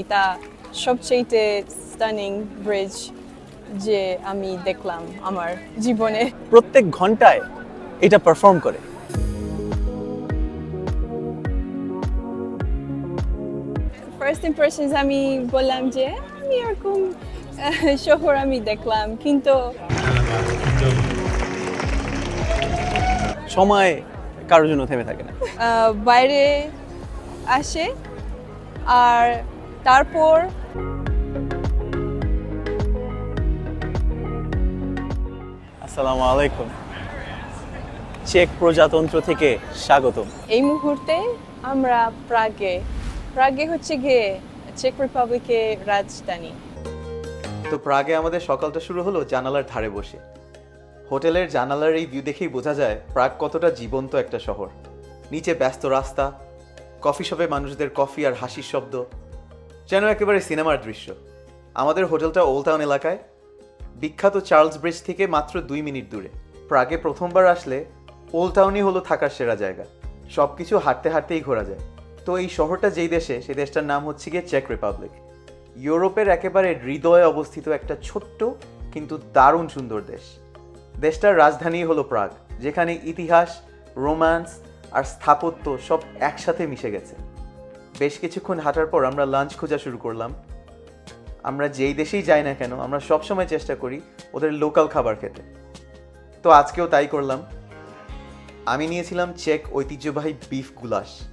এটা সবচেয়ে stunning bridge যে আমি দেখলাম আমার জীবনে। প্রত্যেক ঘন্টায় এটা পারফর্ম করে। ফার্স্ট ইমপ্রেশনস আমি বললাম যে আমি এরকম শহর আমি দেখলাম। কিন্তু সময় কারোর জন্য থেমে থাকে না। বাইরে আসে আর তারপর আসসালামু আলাইকুম। চেক প্রজাতন্ত্র থেকে স্বাগতম। এই মুহূর্তে আমরা প্রাগে প্রাগে হচ্ছে গিয়ে চেক রিপাবলিকের রাজধানী। তো প্রাগে আমাদের সকালটা শুরু হলো জানালার ধারে বসে। হোটেলের জানালার এই ভিউ দেখেই বোঝা যায় প্রাগ কতটা জীবন্ত একটা শহর। নিচে ব্যস্ত রাস্তা কফি শপে মানুষদের কফি আর হাসির শব্দ যেন একেবারে সিনেমার দৃশ্য। আমাদের হোটেলটা ওল্ড টাউন এলাকায়। বিখ্যাত চার্লস ব্রিজ থেকে মাত্র দুই মিনিট দূরে। প্রাগে প্রথমবার আসলে ওল্ড টাউনই হলো থাকার সেরা জায়গা। সব কিছু হাঁটতে হাঁটতেই ঘোরা যায়। তো এই শহরটা যেই দেশে, সেই দেশটার নাম হচ্ছে গিয়ে চেক রিপাবলিক। ইউরোপের একেবারে হৃদয়ে অবস্থিত একটা ছোট্ট কিন্তু দারুণ সুন্দর দেশ। দেশটার রাজধানী হলো প্রাগ, যেখানে ইতিহাস, রোম্যান্স আর স্থাপত্য সব একসাথে মিশে গেছে। বেশ কিছুক্ষণ হাঁটার পর আমরা লাঞ্চ খোঁজা শুরু করলাম। আমরা যেই দেশেই যাই না কেন, আমরা সবসময় চেষ্টা করি ওদের লোকাল খাবার খেতে। তো আজকেও তাই করলাম। আমি নিয়েছিলাম চেক ঐতিহ্যবাহী বিফ গুলাস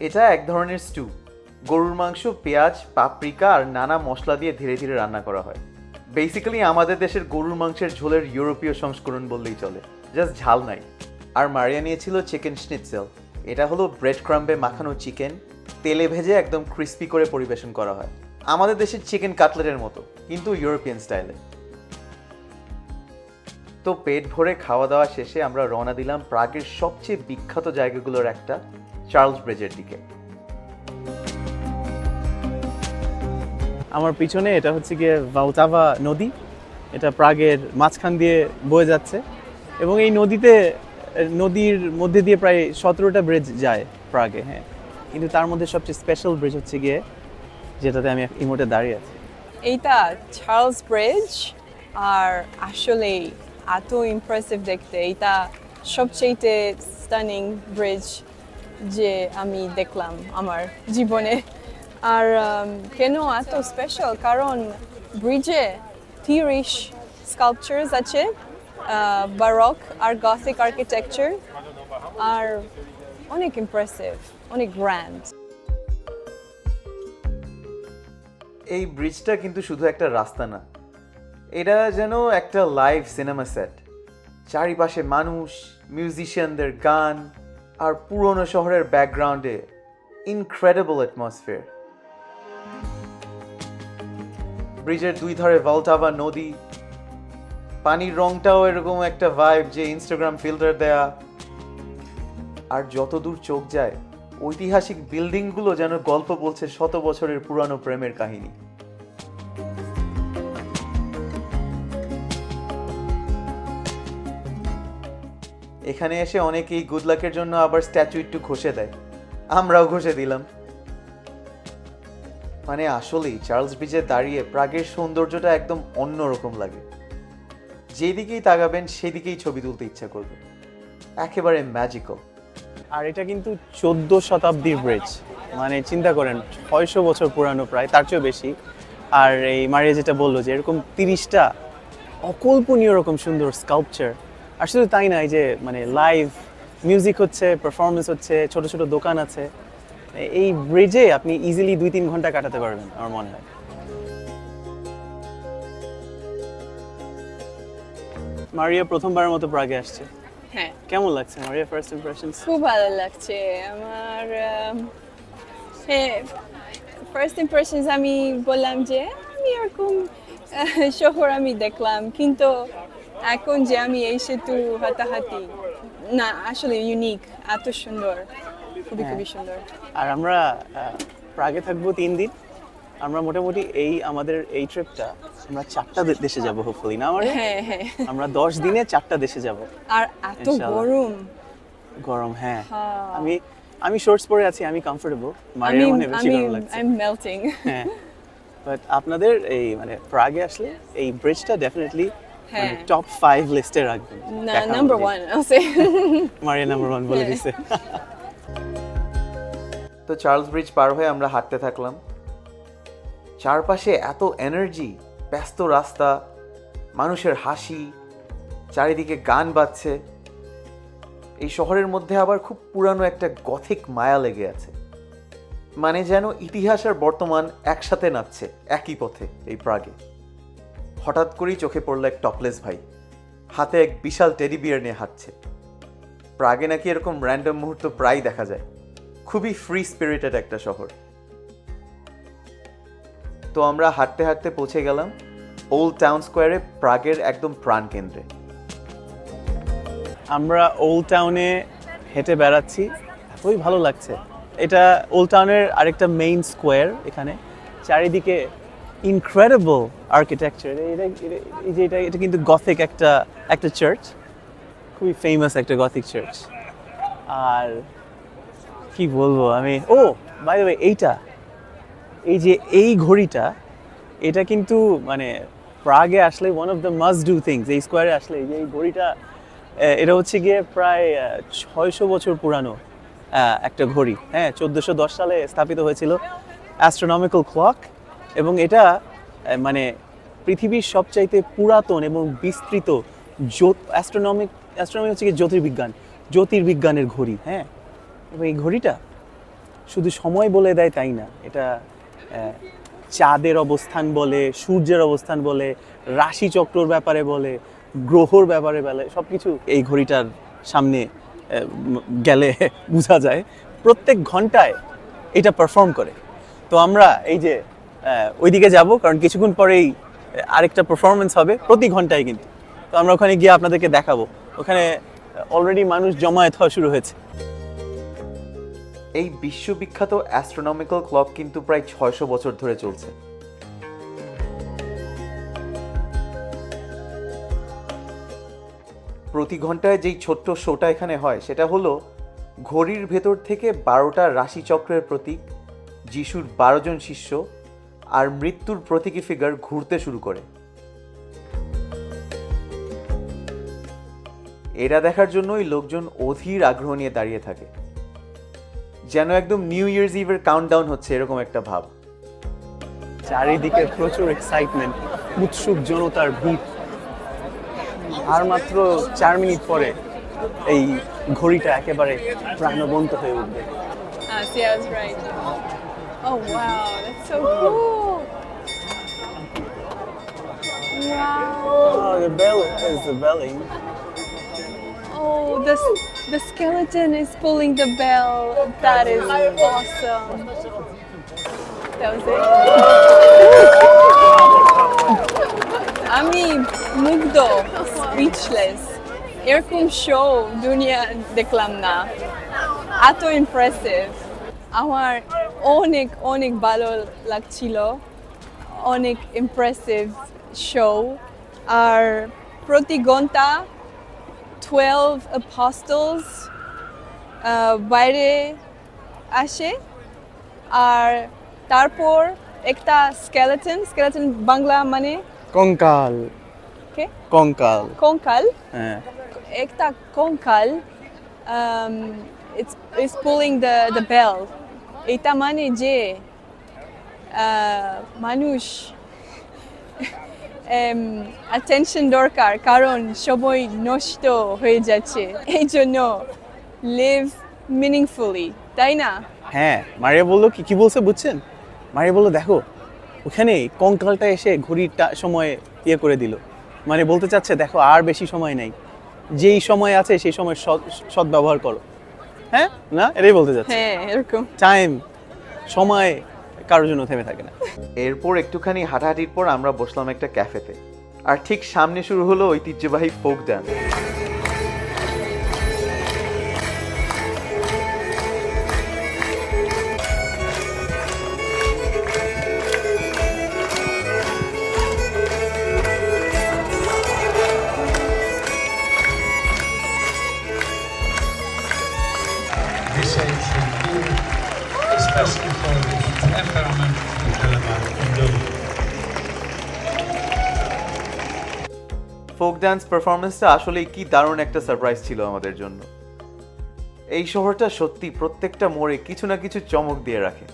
এটা এক ধরনের স্টু গরুর মাংস, পেঁয়াজ পাপরিকা আর নানা মশলা দিয়ে ধীরে ধীরে রান্না করা হয়। বেসিক্যালি আমাদের দেশের গরুর মাংসের ঝোলের ইউরোপীয় সংস্করণ বললেই চলে। জাস্ট ঝাল নাই। আর মারিয়া নিয়েছিল চিকেন স্নিটসেল এটা হলো ব্রেড ক্রাম্বে মাখানো চিকেন তেলে ভেজে একদম ক্রিস্পি করে পরিবেশন করা হয়। আমাদের দেশের চিকেন কাটলেটের মতো, কিন্তু ইউরোপিয়ান স্টাইলে তো পেট ভরে খাওয়া দাওয়া শেষে আমরা রওনা দিলাম প্রাগের সবচেয়ে বিখ্যাত জায়গাগুলোর একটা চার্লস ব্রিজের দিকে। আমার পিছনে এটা হচ্ছে গিয়ে ভাউতাভা নদী। এটা প্রাগের মাঝখান দিয়ে বয়ে যাচ্ছে। এবং এই নদীতে, নদীর মধ্যে দিয়ে প্রায় সতেরোটা ব্রিজ যায় প্রাগে হ্যাঁ। কিন্তু তার মধ্যে সবচেয়ে স্পেশাল ব্রিজ হচ্ছে গিয়ে যেটাতে আমি এই মুহূর্তে দাঁড়িয়ে আছি। এইটা চার্লস ব্রিজ আর আসলে এত ইমপ্রেসিভ দেখতে। এটা সবচেয়ে স্টানিং ব্রিজ যে আমি দেখলাম আমার জীবনে। আর কেন এত স্পেশাল কারণ ব্রিজে তিরিশ স্কাল্পচার্স আছে বারক আর গথিক আর্কিটেকচার আর অনেক ইমপ্রেসিভ অনেক গ্র্যান্ড এই ব্রিজটা কিন্তু শুধু একটা রাস্তা না, এটা যেন একটা লাইভ সিনেমা সেট চারিপাশে মানুষ মিউজিশিয়ানদের গান, আর পুরনো শহরের ব্যাকগ্রাউন্ডে ইনক্রেডিবল অ্যাটমসফিয়ার ব্রিজের দুই ধারে ভলটাভা নদী, পানির রংটাও এরকম একটা ভাইব যে ইনস্টাগ্রাম ফিল্টার দেয়া। আর যতদূর চোখ যায় ঐতিহাসিক বিল্ডিংগুলো যেন গল্প বলছে শত বছরের পুরানো প্রেমের কাহিনী। এখানে এসে অনেকেই গুড লাকের জন্য আবার স্ট্যাচু একটু ঘষে দেয়। আমরাও ঘষে দিলাম। মানে আসলেই চার্লস ব্রিজে দাঁড়িয়ে প্রাগের সৌন্দর্যটা একদম অন্যরকম লাগে। যেদিকেই তাকাবেন সেদিকেই ছবি তুলতে ইচ্ছা করবে। একেবারে ম্যাজিক্যাল আর এটা কিন্তু চোদ্দ শতাব্দীর ব্রিজ মানে চিন্তা করেন, ছয়শো বছর পুরানো প্রায়, তার চেয়েও বেশি। আর এই মারিয়া যেটা বলল যে এরকম তিরিশটা অকল্পনীয় রকম সুন্দর স্কাল্পচার আর শুধু তাই না, এই যে মানে লাইভ মিউজিক হচ্ছে পারফরমেন্স হচ্ছে, ছোট ছোট দোকান আছে। এই ব্রিজে আপনি ইজিলি দুই তিন ঘণ্টা কাটাতে পারবেন, আমার মনে হয়। মারিয়া প্রথমবারের মতো প্রাগে আসছে। হ্যাঁ। কেমন লাগছে আমার মারিয়া ফার্স্ট ইমপ্রেশনস খুব ভালো লাগছে। আমার আম, হ্যাঁ ফার্স্ট ইমপ্রেশনস আমি বললাম যে আমি এরকম শহর আমি দেখলাম। কিন্তু এখন যে আমি এই সেতু হাতাহাতি না আসলে ইউনিক এত সুন্দর। খুবই খুবই সুন্দর। আর আমরা প্রাগে থাকব তিন দিন। আমরা মোটামুটি এই আমাদের এই ট্রিপটা আমরা চারটা দেশে যাব হোপফুলি না আমার হ্যাঁ হ্যাঁ। আমরা দশ দিনে চারটা দেশে যাব। আর এত গরম। গরম হ্যাঁ। আমি আমি শর্টস পরে আছি আমি কমফোর্টেবল মারিয়ার মনে বেশি গরম লাগছে। আই এম মেল্টিং হ্যাঁ। বাট আপনাদের এই মানে প্রাগে আসলে এই ব্রিজটা ডেফিনেটলি হ্যাঁ। টপ ফাইভ লিস্টে রাখবেন। দেখার number. One say Maria number one বলে হ্যাঁ। দিছে। তো চার্লস ব্রিজ পার হয়ে আমরা হাঁটতে থাকলাম। চারপাশে এত এনার্জি ব্যস্ত রাস্তা, মানুষের হাসি, চারিদিকে গান বাজছে। এই শহরের মধ্যে আবার খুব পুরানো একটা গথিক মায়া লেগে আছে। মানে যেন ইতিহাস আর বর্তমান একসাথে নাচছে, একই পথে, এই প্রাগে। হঠাৎ করেই চোখে পড়ল এক টপলেস ভাই। হাতে এক বিশাল টেডি বিয়ার নিয়ে হাঁটছে। প্রাগে নাকি এরকম র্যান্ডম মুহূর্ত প্রায় দেখা যায়। খুবই ফ্রি স্পিরিটেড একটা শহর। তো আমরা হাঁটতে হাঁটতে পৌঁছে গেলাম ওল্ড টাউন স্কোয়ারে প্রাগের একদম প্রাণকেন্দ্রে আমরা ওল্ড টাউনে হেঁটে বেড়াচ্ছি। এতই ভালো লাগছে। এটা ওল্ড টাউনের আরেকটা মেইন স্কোয়ার এখানে। চারিদিকে ইনক্রেডিবল আর্কিটেকচার এই যে এটা এটা কিন্তু গথিক একটা একটা চার্চ খুবই ফেমাস একটা গথিক চার্চ আর কি বলব? আমি, ও বাই এইটা। এই যে এই ঘড়িটা, এটা কিন্তু মানে প্রাগে আসলে one of the must do things এই স্কোয়ারে আসলে এই যে এই ঘড়িটা এটা হচ্ছে গিয়ে প্রায় ছয়শো বছর পুরানো একটা ঘড়ি। হ্যাঁ চোদ্দোশো দশ সালে স্থাপিত হয়েছিল অ্যাস্ট্রোনমিক্যাল ক্লক এবং এটা মানে পৃথিবীর সবচাইতে পুরাতন এবং বিস্তৃত অ্যাস্ট্রোনমিক অ্যাস্ট্রোনমি হচ্ছে গিয়ে জ্যোতির্বিজ্ঞান, জ্যোতির্বিজ্ঞানের ঘড়ি। হ্যাঁ এবং এই ঘড়িটা শুধু সময় বলে দেয় তাই না, এটা চাঁদের অবস্থান বলে, সূর্যের অবস্থান বলে রাশিচক্রর ব্যাপারে বলে, গ্রহর ব্যাপারে বলে সব কিছু এই ঘড়িটার সামনে গেলে বোঝা যায়। প্রত্যেক ঘন্টায় এটা পারফর্ম করে। তো আমরা এই যে ওইদিকে যাব, কারণ কিছুক্ষণ পরেই আরেকটা পারফরমেন্স হবে প্রতি ঘন্টায় কিন্তু। তো আমরা ওখানে গিয়ে আপনাদেরকে দেখাবো। ওখানে অলরেডি মানুষ জমায়েত হওয়া শুরু হয়েছে। এই বিশ্ববিখ্যাত অ্যাস্ট্রোনমিক্যাল ক্লক কিন্তু প্রায় ছয়শো বছর ধরে চলছে। প্রতি ঘন্টায় যেই ছোট্ট শোটা এখানে হয়, সেটা হলো ঘড়ির ভেতর থেকে বারোটা রাশিচক্রের প্রতীক, যিশুর বারো জন শিষ্য আর মৃত্যুর প্রতীকী ফিগার ঘুরতে শুরু করে। এরা দেখার জন্যই লোকজন অধীর আগ্রহ নিয়ে দাঁড়িয়ে থাকে। যেন একদম নিউ ইয়ার্স ইভের কাউন্টডাউন হচ্ছে এরকম একটা ভাব চারিদিকে প্রচুর এক্সাইটমেন্ট উৎসুক জনতার ভিড় আর মাত্র চার মিনিট পরে এই ঘড়িটা একেবারে প্রাণবন্ত হয়ে উঠবে Ah. Oh wow, that's so cool. Wow. Oh, the bell is the belling. Oh, the the skeleton is pulling the bell. That is awesome. That was it. আমি মুগ্ধ স্পিচলেস এরকম শো দুনিয়া দেখলাম না এত ইমপ্রেসিভ আমার অনেক অনেক ভালো লাগছিল অনেক ইমপ্রেসিভ শো আর প্রতি ঘন্টা Twelve apostles ah, বাইরে আসে। আর তারপর একটা স্কেলেটন স্কেলেটন বাংলা মানে? কঙ্কাল। কে? কঙ্কাল। কঙ্কাল। হ্যাঁ। একটা কঙ্কাল um, it's, it's pulling the, the bell এটা মানে যে মানুষ। অ্যাটেনশন দরকার কারণ সময় নষ্ট হয়ে যাচ্ছে। এই জন্য লিভ মিনিংফুলি তাই না? হ্যাঁ মারিয়া বলল কি কি বলছে বুঝছেন? মারিয়া বলল দেখো ওখানে কঙ্কালটা এসে ঘড়িটা সময় ইয়ে করে দিল। মানে বলতে চাচ্ছে দেখো আর বেশি সময় নেই। যেই সময় আছে সেই সময় সৎ ব্যবহার করো। হ্যাঁ না? এটাই বলতে চাচ্ছে। হ্যাঁ এরকম। টাইম সময় কারোর জন্য থেমে থাকে না। এরপর একটুখানি হাঁটাহাঁটির পর আমরা বসলাম একটা ক্যাফেতে। আর ঠিক সামনে শুরু হলো ঐতিহ্যবাহী folk dance. Ancient folk dance পারফরমেন্সটা আসলেই কি দারুণ একটা সারপ্রাইজ ছিল আমাদের জন্য। এই শহরটা সত্যি প্রত্যেকটা মোড়ে কিছু না কিছু চমক দিয়ে রাখে।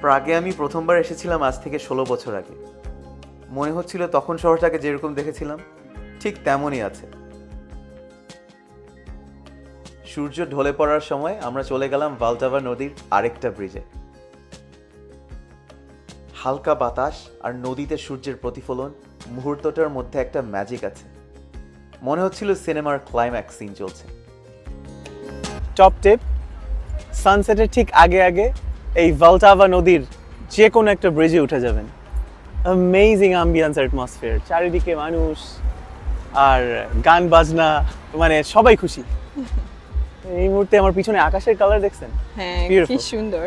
প্রাগে আমি প্রথমবার এসেছিলাম আজ থেকে ষোলো বছর আগে। মনে হচ্ছিল তখন শহরটাকে যেরকম দেখেছিলাম, ঠিক তেমনই আছে। সূর্য ঢলে পড়ার সময় আমরা চলে গেলাম ভালটাভা নদীর আরেকটা ব্রিজে হালকা বাতাস আর নদীতে সূর্যের প্রতিফলন মুহূর্তটার মধ্যে একটা ম্যাজিক আছে। মনে হচ্ছিল সিনেমার ক্লাইম্যাক্স সিন চলছে। টপ টিপ সানসেটের ঠিক আগে আগে এই ভালটাভা নদীর যে কোনো একটা ব্রিজে উঠে যাবেন। অ্যামেজিং অ্যাম্বিয়েন্স অ্যাটমসফিয়ার চারিদিকে মানুষ আর গান বাজনা মানে সবাই খুশি। এই মুহূর্তে আমার পিছনে আকাশের কালার দেখছেন? হ্যাঁ কি সুন্দর।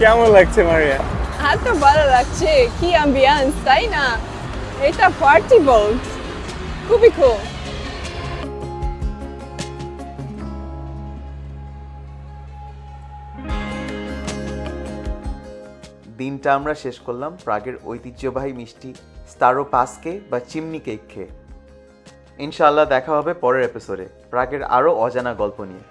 কেমন লাগছে মারিয়া? এত ভালো লাগছে কি অ্যাম্বিয়েন্স তাই না? এটা পার্টি বোট খুবই খুব দিনটা আমরা শেষ করলাম প্রাগের ঐতিহ্যবাহী মিষ্টি স্টারো পাসকে বা চিমনি কেক খেয়ে। ইনশাআল্লাহ দেখা হবে পরের এপিসোডে প্রাগের আরও অজানা গল্প নিয়ে।